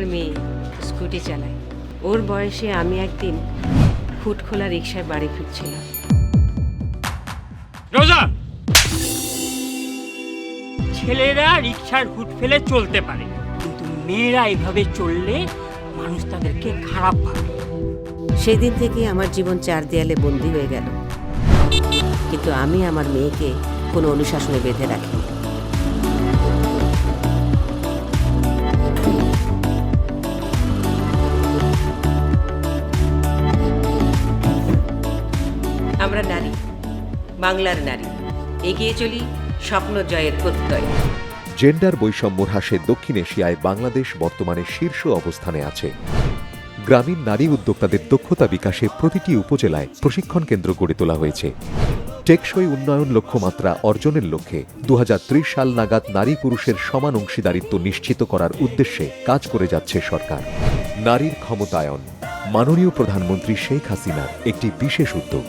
আমার মেয়ে স্কুটি চালায়। ওর বয়সে আমি একদিন ফুট খোলা রিক্সায় বাড়ি ফিরছিলাম। রোজা! ছেলেরা রিক্সার হুট ফেলে চলতে পারে কিন্তু মেয়েরা এভাবে চললে মানুষ তাদেরকে খারাপ ভাবে। সেদিন থেকে আমার জীবন চার দেয়ালে বন্দি হয়ে গেল। কিন্তু আমি আমার মেয়েকে কোনো অনুশাসনে বেঁধে রাখি আমরা নারী, বাংলার নারী। এগিয়ে চলি স্বপ্ন জয়ের প্রত্যয়। জেন্ডার বৈষম্য হ্রাসে দক্ষিণ এশিয়ায় বাংলাদেশ বর্তমানে শীর্ষ অবস্থানে আছে। গ্রামীণ নারী উদ্যোক্তাদের দক্ষতা বিকাশে প্রতিটি উপজেলায় প্রশিক্ষণ কেন্দ্র গড়ে তোলা হয়েছে। টেকসই উন্নয়ন লক্ষ্যমাত্রা অর্জনের লক্ষ্যে দু হাজার ত্রিশ সাল নাগাদ নারী পুরুষের সমান অংশীদারিত্ব নিশ্চিত করার উদ্দেশ্যে কাজ করে যাচ্ছে সরকার। নারীর ক্ষমতায়ন। মাননীয় প্রধানমন্ত্রী শেখ হাসিনার একটি বিশেষ উদ্যোগ।